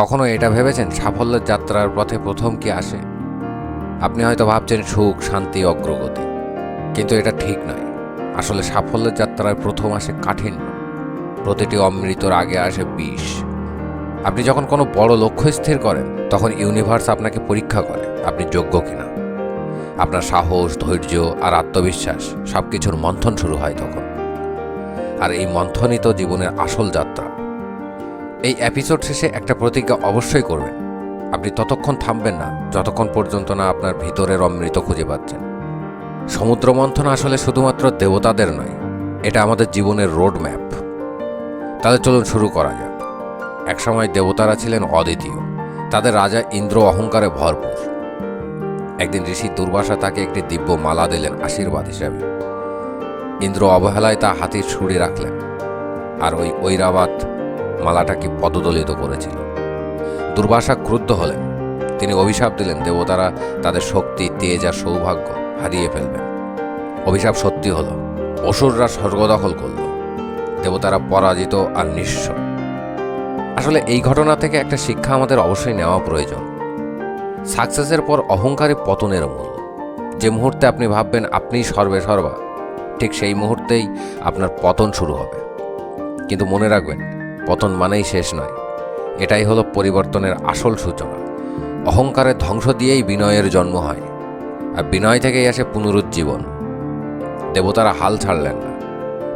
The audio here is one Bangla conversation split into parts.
কখনো এটা ভেবেছেন? সাফল্যের যাত্রার পথে প্রথম কি আসে? আপনি হয়তো ভাবছেন সুখ, শান্তি, অগ্রগতি। কিন্তু এটা ঠিক নয়। আসলে সাফল্যের যাত্রায় প্রথম আসে কাঠিন্য। প্রতিটি অমৃতর আগে আসে বিষ। আপনি যখন কোনো বড় লক্ষ্য স্থির করেন, তখন ইউনিভার্স আপনাকে পরীক্ষা করে, আপনি যোগ্য কিনা। আপনার সাহস, ধৈর্য আর আত্মবিশ্বাস সব কিছুর মন্থন শুরু হয় তখন। আর এই মন্থনই তো জীবনের আসল যাত্রা এই এপিসোড শেষে একটা প্রতিজ্ঞা অবশ্যই করবেন। আপনি ততক্ষণ থামবেন না, যতক্ষণ পর্যন্ত না আপনার ভিতরের অমৃত খুঁজে পাচ্ছেন। সমুদ্র মন্থন আসলে শুধুমাত্র দেবতাদের নয়, এটা আমাদের জীবনের রোড ম্যাপ তাহলে চলুন শুরু করা যাক। একসময় দেবতারা ছিলেন অদ্বিতীয়, তাদের রাজা ইন্দ্র অহংকারে ভরপুর। একদিন ঋষি দুর্বাসা তাকে একটি দিব্য মালা দিলেন আশীর্বাদ হিসাবে। ইন্দ্র অবহেলায় তা হাতির ছুড়ে রাখলেন, আর ওই ঐরাবাত মালাটাকে পদদলিত করেছিল। দুর্বাসা ক্রুদ্ধ হলেন। তিনি অভিশাপ দিলেন দেবতারা তাদের শক্তি, তেজ আর সৌভাগ্য হারিয়ে ফেলবেন। অভিশাপ সত্যি হল। অসুররা স্বর্গদখল করল। দেবতারা পরাজিত আর নিঃস্ব। আসলে এই ঘটনা থেকে একটা শিক্ষা আমাদের অবশ্যই নেওয়া প্রয়োজন। সাকসেসের পর অহংকারী পতনের মূল। যে মুহূর্তে আপনি ভাববেন, আপনিই সর্বে সর্বা, ঠিক সেই মুহূর্তেই আপনার পতন শুরু হবে। কিন্তু মনে রাখবেন পতন মানেই শেষ নয়। এটাই হলো পরিবর্তনের আসল সূচনা। অহংকারের ধ্বংস দিয়েই বিনয়ের জন্ম হয়, আর বিনয় থেকেই আসে পুনরুজ্জীবন। দেবতারা হাল ছাড়লেন না।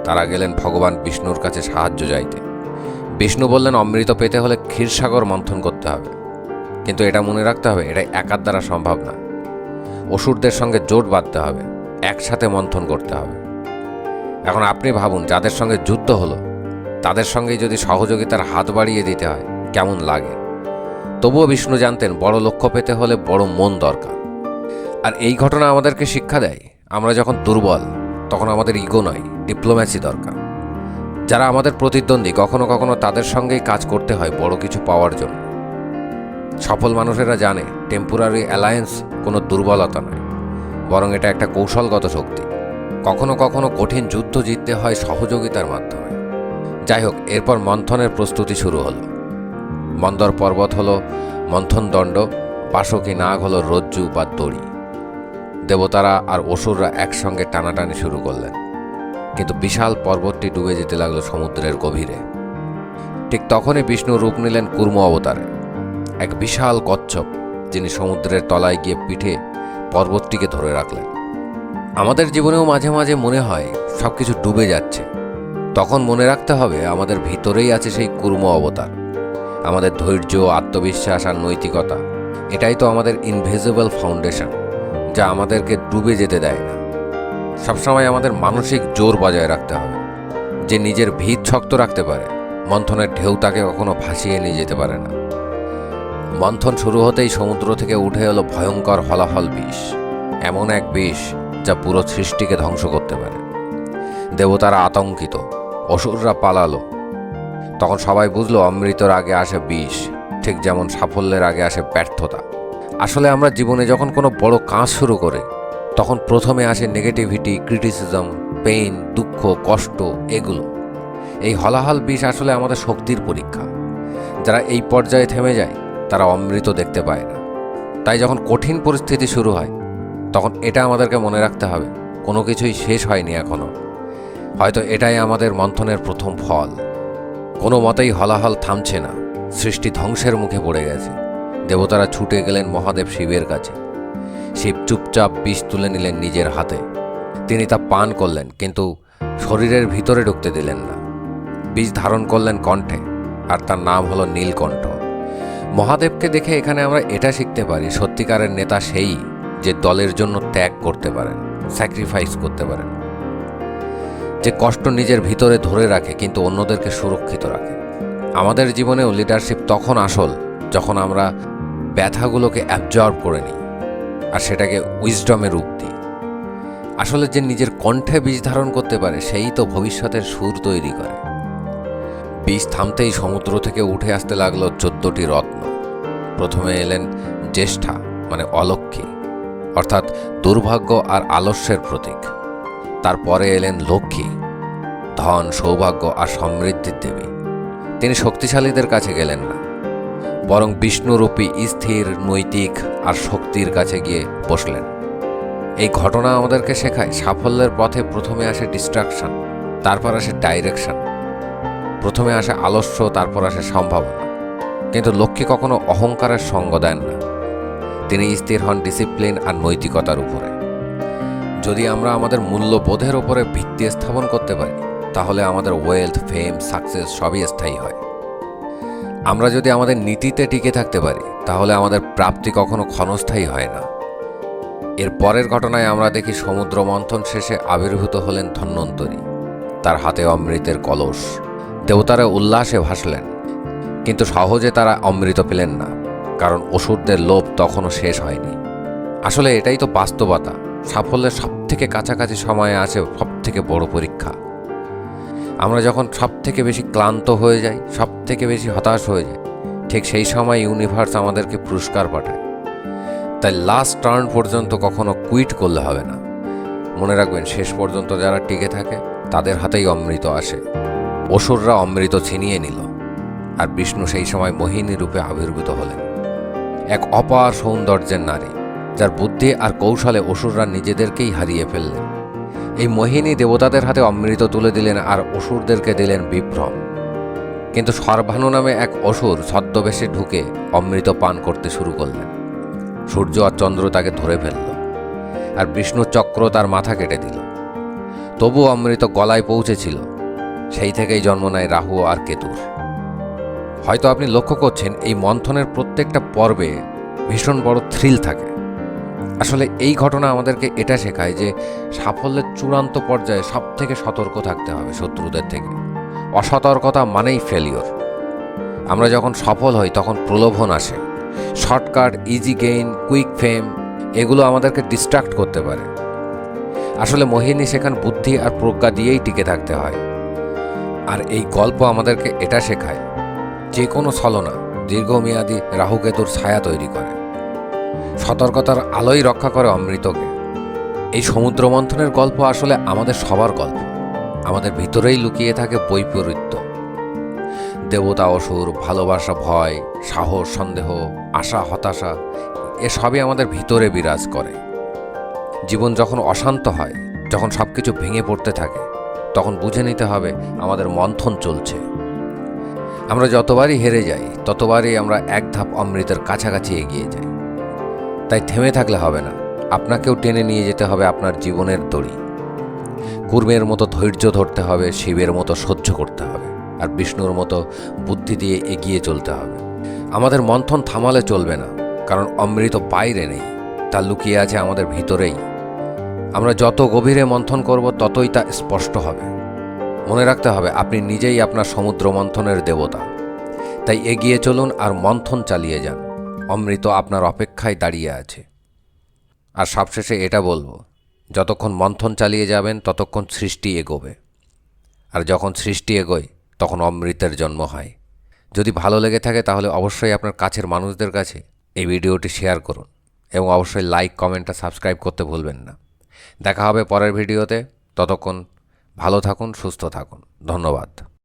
তারা গেলেন ভগবান বিষ্ণুর কাছে সাহায্য চাইতে। বিষ্ণু বললেন, অমৃত পেতে হলে ক্ষীরসাগর মন্থন করতে হবে। কিন্তু এটা মনে রাখতে হবে এটা একার দ্বারা সম্ভব না। অসুরদের সঙ্গে জোট বাঁধতে হবে, একসাথে মন্থন করতে হবে। এখন আপনি ভাবুন, যাদের সঙ্গে যুদ্ধ হলো তাদের সঙ্গেই যদি সহযোগিতার হাত বাড়িয়ে দিতে হয়, কেমন লাগে? তবুও বিষ্ণু জানতেন, বড় লক্ষ্য পেতে হলে বড় মন দরকার। আর এই ঘটনা আমাদেরকে শিক্ষা দেয়, আমরা যখন দুর্বল, তখন আমাদের ইগো নয়, ডিপ্লোম্যাসি দরকার। যারা আমাদের প্রতিদ্বন্দ্বী, কখনো কখনো তাদের সঙ্গেই কাজ করতে হয় বড় কিছু পাওয়ার জন্য। সফল মানুষেরা জানে টেম্পোরারি অ্যালায়েন্স কোনো দুর্বলতা নয়, বরং এটা একটা কৌশলগত শক্তি। কখনো কখনো কঠিন যুদ্ধ জিততে হয় সহযোগিতার মাধ্যমে। যাই হোক এরপর মন্থনের প্রস্তুতি শুরু হলো। মন্দর পর্বত হলো মন্থন দণ্ড বাসকি নাগ হলো রজ্জু বা দড়ি। দেবতারা আর অসুররা একসঙ্গে টানাটানি শুরু করলেন। কিন্তু বিশাল পর্বতটি ডুবে যেতে লাগল সমুদ্রের গভীরে। ঠিক তখনই বিষ্ণু রূপ নিলেন কুর্ম অবতারে। এক বিশাল কচ্ছপ, যিনি সমুদ্রের তলায় গিয়ে পিঠে পর্বতটিকে ধরে রাখলেন। আমাদের জীবনেও মাঝে মাঝে মনে হয় সব কিছু ডুবে যাচ্ছে। তখন মনে রাখতে হবে আমাদের ভিতরেই আছে সেই কুর্ম অবতার। আমাদের ধৈর্য, আত্মবিশ্বাস আর নৈতিকতা। এটাই তো আমাদের ইনভিজিবল ফাউন্ডেশন যা আমাদেরকে ডুবে যেতে দেয় না। সবসময় আমাদের মানসিক জোর বজায় রাখতে হবে। যে নিজের ভিত শক্ত রাখতে পারে, মন্থনের ঢেউ তাকে কখনো ভাসিয়ে নিয়ে যেতে পারে না। মন্থন শুরু হতেই সমুদ্র থেকে উঠে এলো ভয়ঙ্কর হলাহল বিষ, এমন এক বিষ যা পুরো সৃষ্টিকে ধ্বংস করতে পারে। দেবতারা আতঙ্কিত অসুররা পালালো। তখন সবাই বুঝলো অমৃতর আগে আসে বিষ, ঠিক যেমন সাফল্যের আগে আসে ব্যর্থতা। আসলে আমরা জীবনে যখন কোনো বড় কাজ শুরু করে, তখন প্রথমে আসে নেগেটিভিটি ক্রিটিসিজম পেইন দুঃখ, কষ্ট, এগুলো। এই হলাহল বিষ আসলে আমাদের শক্তির পরীক্ষা। যারা এই পর্যায়ে থেমে যায়, তারা অমৃত দেখতে পায় না। তাই যখন কঠিন পরিস্থিতি শুরু হয়, তখন এটা আমাদেরকে মনে রাখতে হবে, কোনো কিছুই শেষ হয়নি এখনও হয়তো এটাই আমাদের মন্থনের প্রথম ফল। কোনো মতেই হলাহল থামছে না। সৃষ্টি ধ্বংসের মুখে পড়ে গেছে। দেবতারা ছুটে গেলেন মহাদেব শিবের কাছে। শিব চুপচাপ বিষ তুলে নিলেন নিজের হাতে। তিনি তা পান করলেন, কিন্তু শরীরের ভিতরে ঢুকতে দিলেন না। বীজ ধারণ করলেন কণ্ঠে, আর তার নাম হলো নীলকণ্ঠ। মহাদেবকে দেখে এখানে আমরা এটা শিখতে পারি, সত্যিকারের নেতা সেই যে দলের জন্য ত্যাগ করতে পারেন স্যাক্রিফাইস করতে পারেন। যে কষ্ট নিজের ভিতরে ধরে রাখে, কিন্তু অন্যদেরকে সুরক্ষিত রাখে। আমাদের জীবনেও লিডারশিপ তখন আসল যখন আমরা ব্যথাগুলোকে অ্যাবজর্ব করে নিই আর সেটাকে উইজডমে রূপ দিই। আসলে যে নিজের কণ্ঠে বীজ ধারণ করতে পারে, সেই তো ভবিষ্যতের সুর তৈরি করে। বীজ থামতেই সমুদ্র থেকে উঠে আসতে লাগল চোদ্দটি রত্ন। প্রথমে এলেন জ্যেষ্ঠা মানে অলক্ষ্মী, অর্থাৎ দুর্ভাগ্য আর আলস্যের প্রতীক। তারপরে এলেন লক্ষ্মী। ধন, সৌভাগ্য আর সমৃদ্ধির দেবী। তিনি শক্তিশালীদের কাছে গেলেন না। বরং বিষ্ণুরূপী, স্থির, নৈতিক আর শক্তির কাছে গিয়ে বসলেন। এই ঘটনা আমাদেরকে শেখায় সাফল্যের পথে প্রথমে আসে ডিস্ট্রাকশন তারপর আসে ডাইরেকশন প্রথমে আসে আলস্য, তারপর আসে সম্ভাবনা। কিন্তু লক্ষ্মী কখনো অহংকারের সঙ্গ দেন না। তিনি স্থির হন ডিসিপ্লিন আর নৈতিকতার উপরে। যদি আমরা আমাদের মূল্যবোধের উপরে ভিত্তি স্থাপন করতে পারি, তাহলে আমাদের ওয়েলথ ফেম সাকসেস সবই স্থায়ী হয়। আমরা যদি আমাদের নীতিতে টিকে থাকতে পারি, তাহলে আমাদের প্রাপ্তি কখনো ক্ষণস্থায়ী হয় না। এর পরের ঘটনায় আমরা দেখি সমুদ্র মন্থন শেষে আবির্ভূত হলেন ধন্বন্তরী। তার হাতে অমৃতের কলস। দেবতারা উল্লাসে ভাসলেন। কিন্তু সহজে তারা অমৃত পেলেন না, কারণ অসুরদের লোভ তখনও শেষ হয়নি। আসলে এটাই তো বাস্তবতা। সাফল্যের সব থেকে কাছাকাছি সময়ে আছে সব থেকে বড় পরীক্ষা। আমরা যখন সব থেকে বেশি ক্লান্ত হয়ে যাই সব থেকে বেশি হতাশ হয়ে যাই, ঠিক সেই সময় ইউনিভার্স আমাদেরকে পুরস্কার পাঠায়। তাই লাস্ট টার্ন পর্যন্ত কখনো কুইট করলে হবে না। মনে রাখবেন, শেষ পর্যন্ত যারা টিকে থাকে, তাদের হাতেই অমৃত আসে। অসুররা অমৃত ছিনিয়ে নিল, আর বিষ্ণু সেই সময় মোহিনী রূপে আবির্ভূত হলেন। এক অপার সৌন্দর্যের নারী। যার বুদ্ধি আর কৌশলে অসুররা নিজেদেরকেই হারিয়ে ফেললেন। এই মোহিনী দেবতাদের হাতে অমৃত তুলে দিলেন আর অসুরদেরকে দিলেন বিভ্রম। কিন্তু সর্বানু নামে এক অসুর ছদ্মবেশে ঢুকে অমৃত পান করতে শুরু করলেন। সূর্য আর চন্দ্র তাকে ধরে ফেলল আর বিষ্ণু চক্র তার মাথা কেটে দিল। তবু অমৃত গলায় পৌঁছেছিল। সেই থেকেই জন্ম নেয় রাহু আর কেতুর। হয়তো আপনি লক্ষ্য করছেন, এই মন্থনের প্রত্যেকটা পর্বে ভীষণ বড় থ্রিল থাকে। আসলে এই ঘটনা আমাদেরকে এটা শেখায় যে সাফল্যের চূড়ান্ত পর্যায়ে সব থেকে সতর্ক থাকতে হবে শত্রুদের থেকে। অসতর্কতা মানেই ফেলিওর আমরা যখন সফল হই, তখন প্রলোভন আসে। Shortcut easy gain quick fame এগুলো আমাদেরকে ডিস্ট্রাক্ট করতে পারে। আসলে মোহিনী সেখান বুদ্ধি আর প্রজ্ঞা দিয়েই টিকে থাকতে হয়। আর এই গল্প আমাদেরকে এটা শেখায়, যে কোনো ছলনা, দীর্ঘমেয়াদী রাহুকেতুর ছায়া তৈরি করে। সতর্কতার আলোই রক্ষা করে অমৃতকে। এই সমুদ্র মন্থনের গল্প আসলে আমাদের সবার গল্প। আমাদের ভিতরেই লুকিয়ে থাকে বৈপরীত্য। দেবতা, অসুর, ভালোবাসা, ভয়, সাহস, সন্দেহ, আশা, হতাশা, এসবই আমাদের ভিতরে বিরাজ করে। জীবন যখন অশান্ত হয়, যখন সব কিছু ভেঙে পড়তে থাকে, তখন বুঝে নিতে হবে আমাদের মন্থন চলছে। আমরা যতবারই হেরে যাই, ততবারই আমরা এক ধাপ অমৃতের কাছাকাছি এগিয়ে যাই। তাই থেমে থাকলে হবে না। আপনাকেও টেনে নিয়ে যেতে হবে আপনার জীবনের দড়ি। কুর্মের মতো ধৈর্য ধরতে হবে, শিবের মতো সহ্য করতে হবে, আর বিষ্ণুর মতো বুদ্ধি দিয়ে এগিয়ে চলতে হবে। আমাদের মন্থন থামালে চলবে না, কারণ অমৃত বাইরে নেই, তা লুকিয়ে আছে আমাদের ভিতরেই। আমরা যত গভীরে মন্থন করব, ততই তা স্পষ্ট হবে। মনে রাখতে হবে, আপনি নিজেই আপনার সমুদ্র মন্থনের দেবতা। তাই এগিয়ে চলুন আর মন্থন চালিয়ে যান। অমৃত আপনার অপেক্ষায় দাঁড়িয়ে আছে। আর সবশেষে এটা বলব, যতক্ষণ মন্থন চালিয়ে যাবেন, ততক্ষণ সৃষ্টি এগোবে। আর যখন সৃষ্টি এগোয়, তখন অমৃতের জন্ম হয়। যদি ভালো লেগে থাকে, তাহলে অবশ্যই আপনার কাছের মানুষদের কাছে এই ভিডিওটি শেয়ার করুন এবং অবশ্যই লাইক, কমেন্ট আর সাবস্ক্রাইব করতে ভুলবেন না। দেখা হবে পরের ভিডিওতে। ততক্ষণ ভালো থাকুন, সুস্থ থাকুন। ধন্যবাদ।